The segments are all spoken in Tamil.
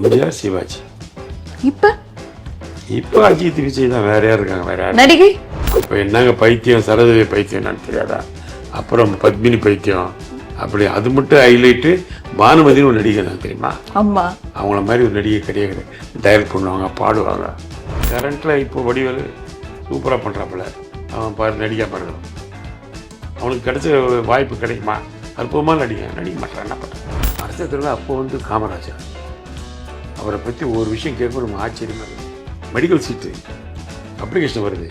எம்ஜிஆர் சிவாஜி. இப்ப? இப்போ அஜித் விஜய் தான் வேற யார் இருக்காங்க வேற யார்? நடிகை? இப்போ என்னங்க பைத்தியம்? சரதவி பைத்தியம் என்னன்னு தெரியாதா? அப்புறம் பத்மினி பைத்தியம். அப்படி அது மட்டும் ஹைலைட்டு பானுமதினு ஒரு நடிகை தான் தெரியுமா? அம்மா அவங்கள மாதிரி ஒரு நடிகை கிடையாது. டைரக்ட் பண்ணுவாங்க பாடுவாங்க. கரண்ட்டில் இப்போ வடிவேலு சூப்பராக பண்ணுறாப்புல அவன் பாரு நடிகா பாருங்க. அவனுக்கு கிடைச்ச வாய்ப்பு கிடைக்குமா? அற்புதமாக நடிகை. நடிக்க மாட்டான் என்ன பண்ணுறான் அரசத்தில் அப்போ வந்து காமராஜர். அவரை பற்றி ஒரு விஷயம் கேட்க நம்ம ஆச்சரியமாக இருக்குது மெடிக்கல் சீட்டு அப்ளிகேஷன் வருது.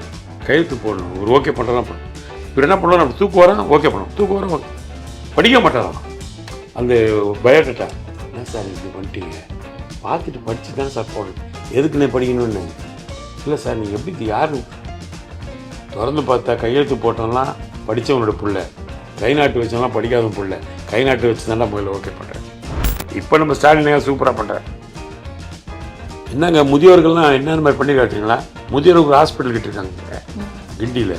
கையெழுத்து போடணும். ஒரு ஓகே பண்ணுறதா பண்ணணும் இப்போ என்ன பண்ணலாம் நம்ம தூக்கு வரோம் ஓகே பண்ணணும். தூக்கு வரோம் ஓகே படிக்க மாட்டாராம் அந்த பயோடேட்டா என்ன சார் இப்படி பண்ணிட்டீங்க? பார்த்துட்டு படித்து தான் சார் போடணும். எதுக்கு நான் படிக்கணும்னு? இல்லை சார் நீங்கள் எப்படி யார்? திறந்து பார்த்தா கையெழுத்து போட்டோம்லாம் படித்தவனோட பிள்ளை. கை நாட்டு வச்சோம்னா படிக்காத பிள்ளை. கை நாட்டு வச்சு தான் முதல்ல ஓகே பண்ணுறேன் இப்போ நம்ம ஸ்டாலின் சூப்பராக பண்ணுறேன் என்னங்க முதியோர்கள்லாம் என்னென்ன மாதிரி பண்ணி காட்டுறீங்களா? முதியோர்கள் ஹாஸ்பிட்டல் கிட்ட இருக்காங்க கிண்டியில்.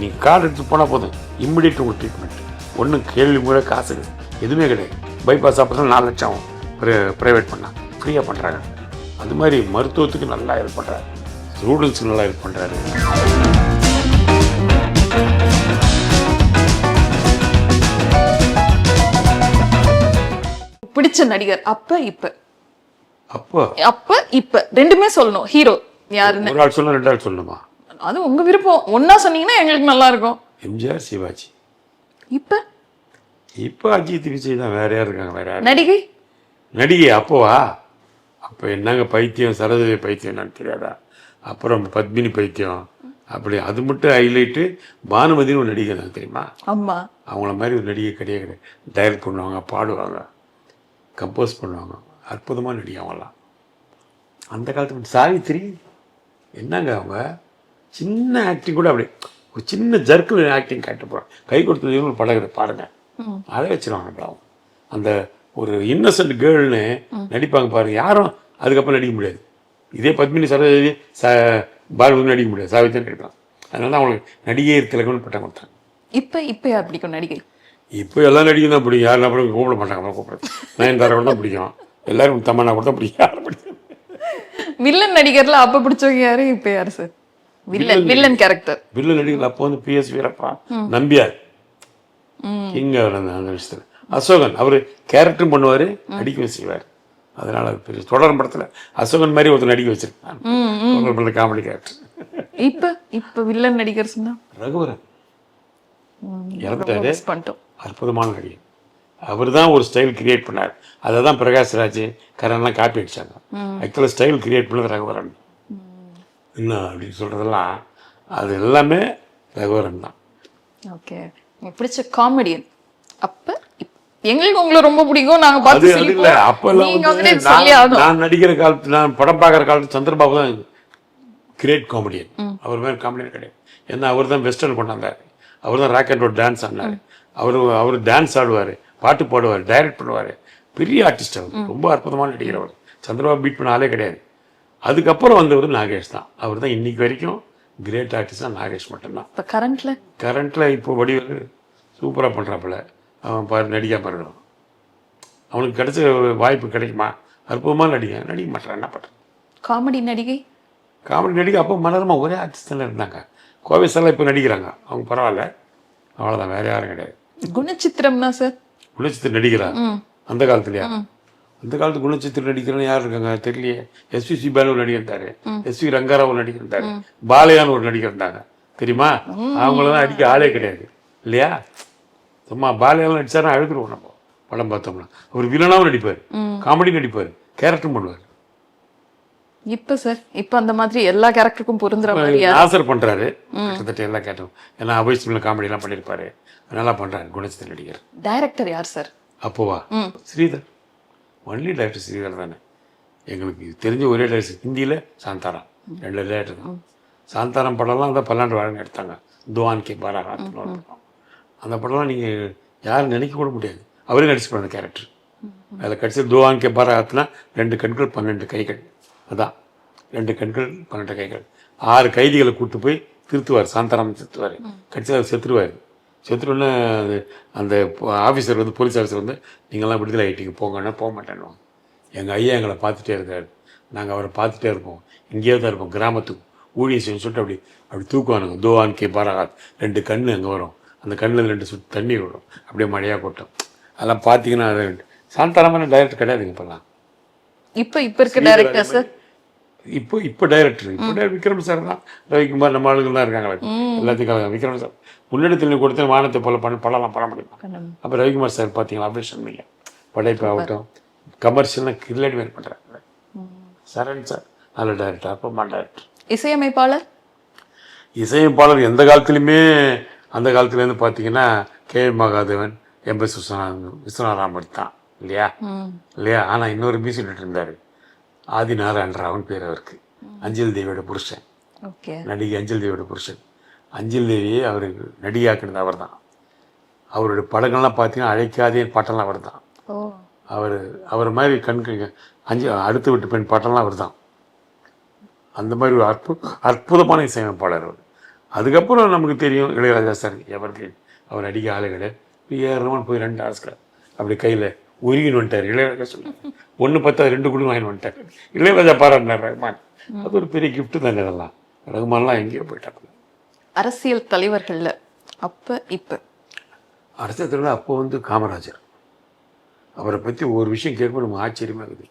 நீங்கள் கார்டு எடுத்து போனால் போதும். இம்மிடியட் உங்களுக்கு ட்ரீட்மெண்ட் ஒன்றும் கேள்வி முறை காசு. எதுவுமே கிடையாது. பைபாஸ் ஆப்ரேஷன் நாலு லட்சம் ஆகும் ப்ரைவேட் பண்ணால் ஃப்ரீயாக பண்ணுறாங்க அது மாதிரி மருத்துவத்துக்கு நல்லா ஹெல்ப் பண்ணுறாரு ஸ்டூடெண்ட்ஸுக்கு நல்லா ஹெல்ப் பண்ணுறாரு பிடிச்ச நடிகர் அப்போ இப்போ. அப்போ. அப்ப இப்ப. ரெண்டுமே சொல்லணும். ஹீரோ யாருன்னு. ஒரு ஆள் சொல்லணும் ரெண்டு ஆள் சொல்லணுமா? அது உங்க விருப்பம். ஒன்னா சொன்னீங்கன்னா எங்களுக்கு நல்லா இருக்கும். எம்ஜிஆர் சிவாஜி. இப்ப? இப்போ அஜித் விஜய் தான் வேற யார் இருக்காங்க? வேற யார்? நடிகை? நடிகை அப்போவா? அப்போ என்னங்க பைத்தியம்? சரதவி பைத்தியம் என்னன்னு தெரியாதா? அப்புறம் பத்மினி பைத்தியம். அப்படி அது மட்டும் ஹைலைட்டு பானுமதினு ஒரு நடிகை தான் தெரியுமா? அம்மா அவங்கள மாதிரி ஒரு நடிகை கிடையாது. டைரக்ட் பண்ணுவாங்க பாடுவாங்க. கம்போஸ் பண்ணுவாங்க. அற்புதமான நடிகை அவங்களாம் அந்த காலத்து சாவித்திரி என்னங்க அவங்க? சின்ன ஆக்டிங் கூட அப்படி ஒரு சின்ன ஜர்க்கில் ஆக்டிங் காட்ட போகிறாங்க கை கொடுத்தது ஒரு படகுது பாருங்க. அதை வச்சிருவாங்க அப்புறம் அந்த ஒரு இன்னசென்ட் கேர்ள்னு நடிப்பாங்க பாருங்க. யாரும் அதுக்கப்புறம் நடிக்க முடியாது. இதே பத்மினி சரோஜி ச பாரதி நடிக்க முடியாது. சாவித்திரி நடிக்கலாம் அதனால தான் அவங்களுக்கு நடிகை திலகம்னு பட்டம் கொடுத்தாங்க. இப்ப இப்ப யார் பிடிக்கும் நடிகை? இப்போ எல்லா நடிகையும் தான் பிடிக்கும். அப்புறம் கூப்பிட மாட்டாங்க கூப்பிடுறது. நயன்தாரா தான் பிடிக்கும். எல்லாரும் தமன்னா கூட தான் பிடிக்கும் யாரும் பிடிக்கும் வில்லன் நடிகர்ல அப்ப பிடிச்சவங்க யாரு? இப்ப யாரு சார் வில்லன் வில்லன் கேரக்டர் வில்லு நடிகர்கள் அப்போ வந்து பிஎஸ் வீரப்பா நம்பியார். கிங் அவர் அந்த விஷயத்தில். அசோகன் அவர் கேரக்டரும் பண்ணுவார் நடிக்கவும் செய்வார் அதனால அது பெரிய தொடர் படத்தில். அசோகன் மாதிரி ஒருத்தர் நடிக்க படத்தில் காமெடி கேரக்டர் இப்ப இப்ப வில்லன் நடிகர் சொன்னா? ரகுவரன். இறந்துட்டாரு. அற்புதமான நடிகர். அவர் தான் ஒரு ஸ்டைல் கிரியேட் பண்ணார். அதை தான் பிரகாஷ்ராஜ் கரன்லாம் காப்பி அடிச்சாங்க. ஆக்சுவலாக ஸ்டைல் கிரியேட் பண்ணது ரகுவரன். என்ன அப்படின்னு சொல்கிறதெல்லாம் அது எல்லாமே ரகுவரன் தான். ஓகே. பிடிச்ச காமெடியன் அப்ப எங்களுக்கு உங்களை ரொம்ப பிடிக்கும். நாங்க அது பார்த்து அது இல்லை அப்போல்லாம் நான் நடிக்கிற காலத்து நான் படம் பார்க்குற காலத்து சந்திரபாபு தான் கிரேட் காமெடியன் அவர் மாதிரி காமெடியன் கிடையாது. ஏன்னா அவர் தான் வெஸ்டர்ன் கொண்டாந்தார். அவர் தான் ராக் அண்ட் ரோல் டான்ஸ் ஆடினார். அவர் அவர் டான்ஸ் ஆடுவார். பாட்டு பாடுவார் டைரக்ட் பண்ணுவார். பெரிய ஆர்டிஸ்ட் அவர் ரொம்ப அற்புதமான நடிகர் அவர். சந்திரபாபு பீட் பண்ண ஆளே கிடையாது. அதுக்கப்புறம் வந்தவர் நாகேஷ் தான். அவர் தான் இன்னைக்கு வரைக்கும் கிரேட் ஆர்டிஸ்ட் தான் நாகேஷ் மட்டும்தான். இப்ப கரண்ட்ல கரண்ட்டில் இப்போ வடிவேலு சூப்பராக பண்ணுறாப்புல அவன் பாரு நடிகா பாருங்க அவனுக்கு கிடைச்ச வாய்ப்பு கிடைக்குமா? அற்புதமாக நடிகை. நடிக்க மாட்டான் என்ன பண்ணுறான் காமெடி நடிகை? காமெடி நடிகை அப்போ மனோரமா ஒரே ஆர்டிஸ்டில் இருந்தாங்க. கோவை சார்லாம் இப்போ நடிக்கிறாங்க. அவங்க பரவாயில்ல. அவ்வளோதான் வேற யாரும் கிடையாது. குணச்சித்திரம்னா சார் குணச்சித்திர நடிக்கிறா அந்த காலத்துலயா? அந்த காலத்து குணச்சித்திர நடிக்கிறன்னு யார் இருக்காங்க? தெரியலையே. எஸ்வி சிபானு ஒரு நடிகர் இருந்தாரு. எஸ்வி ரங்காராவ் ஒரு நடிகர் இருந்தாரு. பாலையான்னு ஒரு நடிகர் இருந்தாங்க. தெரியுமா? அவங்களெல்லாம் அடிக்க ஆளே கிடையாது. இல்லையா? சும்மா பாலையாலாம் நடிச்சாருன்னா அழுதுருவோம் நம்ம. படம் பார்த்தோம்னா. அவர் வில்லனாவும் நடிப்பார். காமெடி நடிப்பார். கேரக்டரும் பண்ணுவார். இப்ப சார் இப்ப அந்த மாதிரி எல்லா கேரக்டருக்கும் பொருந்துற மாதிரியா நாசர் பண்றாரு. கிட்டத்தட்ட எல்லாம் கேட்டோம். ஏன்னா அபய் சிம்ல காமெடி எல்லாம் பண்ணியிருப்பாரு நல்லா பண்றாரு குணச்சித்திர நடிகர் டைரக்டர் யார் சார் அப்போவா? ஸ்ரீதர். ஒன்லி டைரக்டர் ஸ்ரீதர் தானே. எங்களுக்கு தெரிஞ்ச ஒரே டைரக்டர் ஹிந்தியில் சாந்தாராம். ரெண்டு டைரக்டர் தான். சாந்தாராம் படம்லாம் அந்த பல்லாண்டு வாழ்க்கை எடுத்தாங்க. துவான் கே ஒரு படம். அந்த படம்லாம் நீங்கள் யாரும் நினைக்க கூட முடியாது. அவரே நடிச்சுப்பார் அந்த கேரக்டர் அதில் கடைசி துவான் கே பாராகாத்னா ரெண்டு கண்கள் பன்னெண்டு கைகள். அதான். ரெண்டு கண்கள் பன்னெண்டு கைகள். ஆறு கைதிகளை கூட்டு போய் திருத்துவார் சாந்தாராம் திருத்துவார். கடைசியில் செத்துருவார். செத்துருன்னு அந்த ஆஃபீஸர் வந்து போலீஸ் ஆஃபீஸர் வந்து நீங்கள்லாம் விடுதலை ஆகிட்டீங்க போங்கன்னா போக மாட்டேன்னு எங்கள் ஐயா எங்களை பார்த்துட்டே இருக்காரு. நாங்கள் அவரை பார்த்துட்டே இருப்போம். இங்கேயே தான் இருப்போம் கிராமத்துக்கு. செய்யணும்னு சொல்லிட்டு அப்படி அப்படி தூக்குவானுங்க. தோவான் கே பாராகாத் ரெண்டு கண்ணு அங்கே வரும். அந்த கண்ணில் ரெண்டு சுற்றி தண்ணி விடும் அப்படியே மழையாக கொட்டும். அதெல்லாம் பார்த்தீங்கன்னா அது சாந்தாரமான டைரக்டர் கிடையாதுங்க இப்போல்லாம். இப்ப இப்ப இருக்க டைரக்டர் சார்? இப்போ இப்போ டைரக்டர் இப்போ விக்ரம் சார் தான். ரவிக்குமார் நம்ம ஆளுங்க தான் இருக்காங்க எல்லாத்தையும் கலங்க விக்ரம் சார் முன்னெடுத்து கொடுத்த வானத்தை போல பண்ண படம்லாம் பண்ண முடியும்? அப்போ ரவிக்குமார் சார் பார்த்தீங்களா? அப்படியே சொன்னீங்க. படைப்பு ஆகட்டும். கமர்ஷியல்லாம் கில்லாடி மாதிரி பண்ணுறாங்க சரண் சார் நல்ல டைரக்டர் அப்பமா டைரக்டர் இசையமைப்பாளர்? இசையமைப்பாளர் எந்த காலத்துலையுமே அந்த காலத்துலேருந்து பார்த்தீங்கன்னா K Mahadevan M S Viswanathan விஸ்வநாதராமன் தான். இல்லையா? ம். இல்லையா? ஆனால் இன்னொரு மியூசிக் இருந்தார். ஆதி நாராயண ராவன் பேர் அவருக்கு. அஞ்சல் தேவியோட புருஷன். ஓகே. நடிகை அஞ்சல் தேவியோட புருஷன். அஞ்சல் தேவியை அவர் நடிகாக்குனது அவர் தான் அவருடைய படங்கள்லாம் பார்த்தீங்கன்னா அழைக்காதே பாட்டெல்லாம் அவர் தான் அவர் அவர் மாதிரி கண்கு அஞ்சு அடுத்து விட்டு பெண் பாட்டெல்லாம் அவர் தான் அந்த மாதிரி ஒரு அற்பு அற்புதமான இசையமைப்பாளர் அவர். அதுக்கப்புறம் நமக்கு தெரியும் இளையராஜா சார். எவருக்கு? அவர் நடிக்க ஆளுகளே. ஏறவன் போய் ரெண்டு ஆஸ்கர். அப்படி கையில் உருகின்னு வந்துட்டார். இளையராஜா சொல்லி ஒன்று பார்த்தா ரெண்டு குடும்பம் வாங்கி வந்துட்டார். இளையராஜா பாராட்டினார் ரஹ்மான் அது ஒரு பெரிய gift தானே இதெல்லாம். ரஹ்மான்லாம் எங்கேயோ போயிட்டாங்க அரசியல் தலைவர்கள்ல அப்ப இப்ப? அரசியல் அப்போ வந்து காமராஜர். அவரை பற்றி ஒரு விஷயம் கேட்கும்போது நம்ம ஆச்சரியமாக இருக்குது.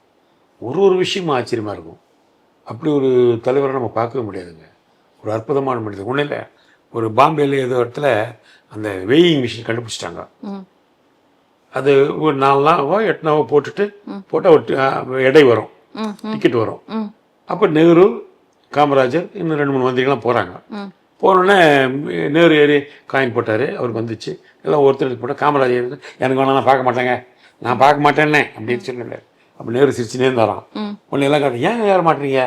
ஒரு ஒரு விஷயமும் ஆச்சரியமாக இருக்கும். அப்படி ஒரு தலைவரை நம்ம பார்க்கவே முடியாதுங்க. ஒரு அற்புதமான மனிதர். ஒன்றும் இல்லை ஒரு பாம்பேல ஏதோ இடத்துல அந்த வெயிங் மிஷின் கண்டுபிடிச்சிட்டாங்க. அது ஒரு நாலு நாவோ எட்டு நாவோ போட்டுட்டு போட்டால் ஒரு எடை வரும் டிக்கெட் வரும். அப்போ நேரு காமராஜர் இன்னும் ரெண்டு மூணு மந்திரிகள்லாம் போகிறாங்க போனோடனே நேரு ஏறி காயின் போட்டார் அவருக்கு வந்துச்சு. எல்லாம் ஒருத்தர் போட்டால் காமராஜர் எனக்கு வேணாலும் பார்க்க மாட்டேங்க. நான் பார்க்க மாட்டேன்னே அப்படின்னு சொன்னார் அப்போ நேரு சிரிச்சுனே இருந்தாராம். ம். எல்லாம் காட்டு ஏன் ஏற மாட்டீங்க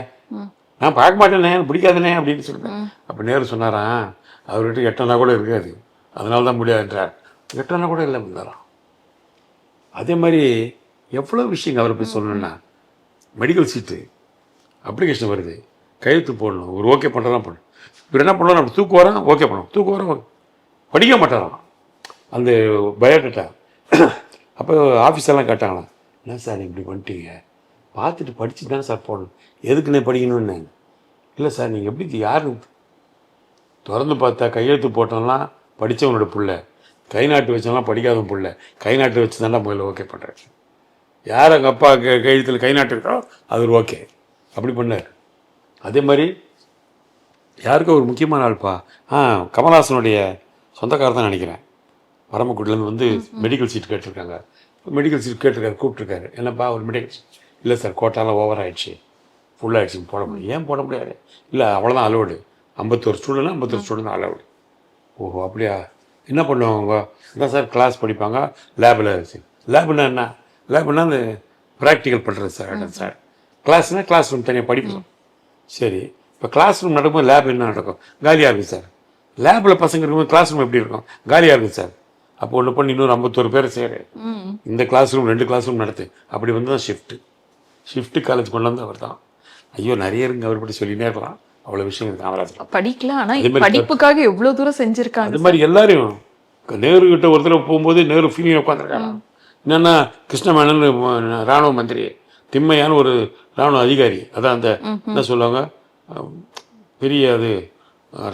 நான் பார்க்க மாட்டேனே எனக்கு பிடிக்காதுனே அப்படின்னு சொல்லிட்டேன் அப்போ நேரு சொன்னாராம் அவர்கிட்ட எட்டனா கூட இருக்காது. அதனால தான் முடியாதுன்றார் எட்டனா கூட இல்லை இருந்தாராம் அதே மாதிரி எவ்வளோ விஷயங்க அவரை போய் சொல்லணும்னா மெடிக்கல் சீட்டு அப்ளிகேஷன் வருது கையெழுத்து போடணும் ஒரு ஓகே பண்ணுறதெல்லாம் பண்ணணும் இவர் என்ன பண்ணலாம் நம்ம தூக்கு வரோம் ஓகே பண்ணுவோம். தூக்கு வரோம் படிக்க மாட்டாராம் அந்த பயோடேட்டா. அப்போ ஆஃபீஸெல்லாம் கேட்டாங்களாம் என்ன சார் இப்படி பண்ணிட்டீங்க? பார்த்துட்டு படிச்சு தானே சார் போடணும் எதுக்குன்னே படிக்கணும்னு? இல்லை சார் நீங்கள் எப்படி யாருன்னு? திறந்து பார்த்தா கையெழுத்து போட்டோம்லாம் படித்தவனோட பிள்ளை. கை நாட்டு வச்சவங்களாம் படிக்காதவன் புள்ள. கை நாட்டு வச்சு தானே முதல்ல ஓகே பண்ணுறாரு யார் எங்கள் அப்பா கையெழுத்தில் கை நாட்டு இருக்கோ அது ஓகே அப்படி பண்ணார். அதே மாதிரி யாருக்கும் ஒரு முக்கியமான ஆள்ப்பா? ஆ கமல்ஹாசனுடைய சொந்தக்காரர் தான் நினைக்கிறேன். பரமக்குடிலேருந்து வந்து மெடிக்கல் சீட் கேட்டிருக்காங்க. மெடிக்கல் சீட் கேட்டிருக்காரு கூப்பிட்ருக்காரு என்னப்பா ஒரு மெடிக்கல் இல்லை சார் கோட்டாலாம் ஓவர் ஆயிடுச்சு. ஃபுல் ஆயிடுச்சு போட முடியும் ஏன் போட முடியாது? இல்லை அவ்வளோதான் அலோடு ஐம்பத்தோரு ஸ்டூடெண்ட் ஐம்பத்தொரு ஸ்டூடெண்ட் அலோடு ஓஹோ அப்படியா? என்ன பண்ணுவாங்க அதான் சார் கிளாஸ் படிப்பாங்க. லேபில் லேப்னா என்ன? லேப்னா அந்த ப்ராக்டிக்கல் பண்ணுறது சார் அதான் சார். கிளாஸ்னால் கிளாஸ் ரூம் தனியாக படிப்போம். சரி. இப்போ கிளாஸ் ரூம் நடக்கும்போது லேப் என்ன நடக்கும்? காலியாக இருக்கும் சார். லேபில் பசங்க இருக்கும்போது கிளாஸ் ரூம் எப்படி இருக்கும்? காலியாக இருக்கும் சார். அப்போ ஒன்று பண்ணி இன்னொரு ஐம்பத்தோரு பேர் சேரு. இந்த கிளாஸ் ரூம் ரெண்டு கிளாஸ் ரூம் நடத்து. அப்படி வந்து தான் ஷிஃப்ட்டு ஷிஃப்ட்டு காலேஜ் கொண்டு வந்து அவர் தான் ஐயோ நிறைய இருங்க அவர் பற்றி சொல்லினே இருக்கலாம். அவ்வளோ விஷயம் இருக்கு. காமராஜர் படிக்கல ஆனா அதே மாதிரி படிப்புக்காக எவ்வளவு தூரம் செஞ்சிருக்காங்க அது மாதிரி எல்லாரையும் நேரு கிட்ட ஒரு தடவை போகும்போது நேரு ஃபீலிங் உட்காந்துருக்காங்க என்னன்னா கிருஷ்ணமேனன் ராணுவ மந்திரி திம்மையான ஒரு ராணுவ அதிகாரி. அதான் அந்த என்ன சொல்லுவாங்க? பெரிய அது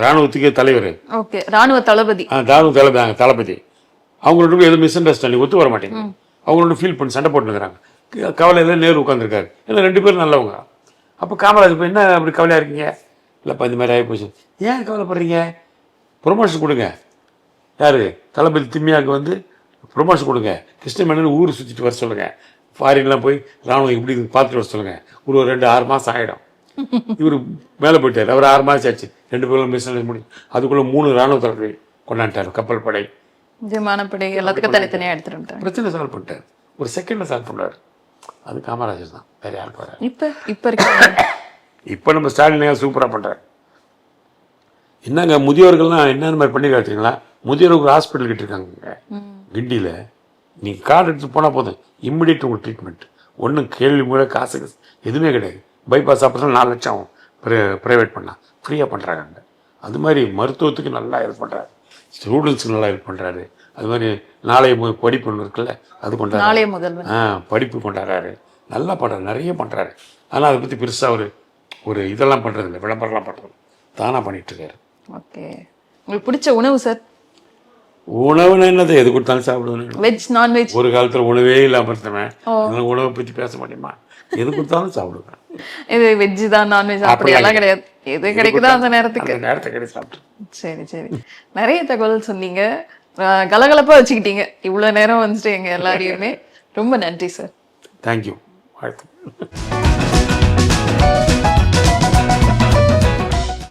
ராணுவத்துக்கே தலைவர். ஓகே ராணுவ தளபதி. ராணுவ தளபதி தளபதி. அவங்களோட எதுவும் மிஸ் அண்டர்ஸ்டாண்டிங் ஒத்து வர மாட்டேங்குது. அவங்களோட ஃபீல் பண்ணி சண்டை போட்டுக்கிறாங்க கவலையில் நேரு உட்காந்துருக்காரு ஏன்னா ரெண்டு பேரும் நல்லவங்க. அப்போ காமராஜ் போய் என்ன அப்படி கவலையாக இருக்கீங்க? இல்லைப்பா இந்த மாதிரி ஆகிப்போச்சு ஏன் கவலைப்படுறீங்க? ப்ரொமோஷன் கொடுங்க. யார்? தளபதி திம்மியாவுக்கு வந்து ப்ரொமோஷன் கொடுங்க. கிருஷ்ணமேனன் ஊர் சுற்றிட்டு வர சொல்லுங்கள் ஃபாரின்லாம் போய் ராணுவம் இப்படி பார்த்துட்டு வர சொல்லுங்கள் ஒரு ஒரு ரெண்டு ஆறு மாதம் ஆகிடும் இவர் மேலே போயிட்டார். அவர் ஆறு மாதம் ஆச்சு. ரெண்டு பேரும் மிஸ் முடியும் அதுக்குள்ளே மூணு ராணுவ தளபதி கொண்டாண்டார். கப்பல் படை. விமானப்படை எல்லாத்துக்கும் தனித்தனியா எடுத்துட்டு வந்துட்டாங்க பிரச்சனை சால்வ் பண்ணிட்டார். ஒரு செகண்டில் சால்வ் பண்ணார் அது காமராஜர் தான். வேறு யாருக்கு வராது இப்ப இப்ப இருக்க இப்போ நம்ம ஸ்டாலின் சூப்பராக பண்ணுறாரு என்னங்க முதியோர்கள்லாம் என்னென்ன மாதிரி பண்ணி காட்டுறீங்களா? முதியோருக்கு ஹாஸ்பிட்டல் கிட்டிருக்காங்க கிண்டியில். நீங்கள் கார்டு எடுத்து போனால் போதும். இம்மிடியட் உங்களுக்கு ட்ரீட்மெண்ட் ஒன்றும் கேள்வி முறை காசு எதுவுமே கிடையாது. பைபாஸ் ஆப்ரேஷன் நாலு லட்சம் ஆகும். ப்ரைவேட் பண்ணலாம் ஃப்ரீயாக பண்ணுறாங்க அது மாதிரி மருத்துவத்துக்கு நல்லா ஹெல்ப் பண்ணுறாரு ஸ்டூடெண்ட்ஸுக்கு நல்லா ஹெல்ப் பண்ணுறாரு அது மாதிரி நாளைய மு- படிப்பு ஒன்று இருக்குல்ல அது முதல்வர். ஆ படிப்பு கொண்டாடுறாரு. நல்லா படம் நிறைய பண்ணுறாரு ஆனால் அதை பற்றி பெருசாக ஒரு ஒரு இதெல்லாம் பண்ணுறது இல்லை விளம்பரம்லாம் பண்ணுறது தானாக பண்ணிகிட்ருக்காரு ஓகே. உங்களுக்கு பிடிச்ச உணவு சார் உணவுன்னு என்னது? எது கொடுத்தாலும் சாப்பிடுவேன் வெஜ் நான்வெஜ் ஒரு காலத்தில் உணவே இல்லாமல் இருந்தவன். அதனால உணவை பற்றி பேச முடியுமா? எது கொடுத்தாலும் சாப்பிடுவேன். இது வெஜ் தான் நான்வெஜ் அப்படியெல்லாம் கிடையாது. எது கிடைக்குதோ அந்த நேரத்துக்கு. அந்த நேரத்தை கிடையாது சாப்பிட்டு. சரி சரி. நிறைய தகவல் சொன்னீங்க. அஹ் கலகலப்பா வச்சுக்கிட்டீங்க. இவ்வளவு நேரம் வந்துட்டு எங்க எல்லாரையுமே. ரொம்ப நன்றி சார் தேங்க்யூ வாழ்த்து.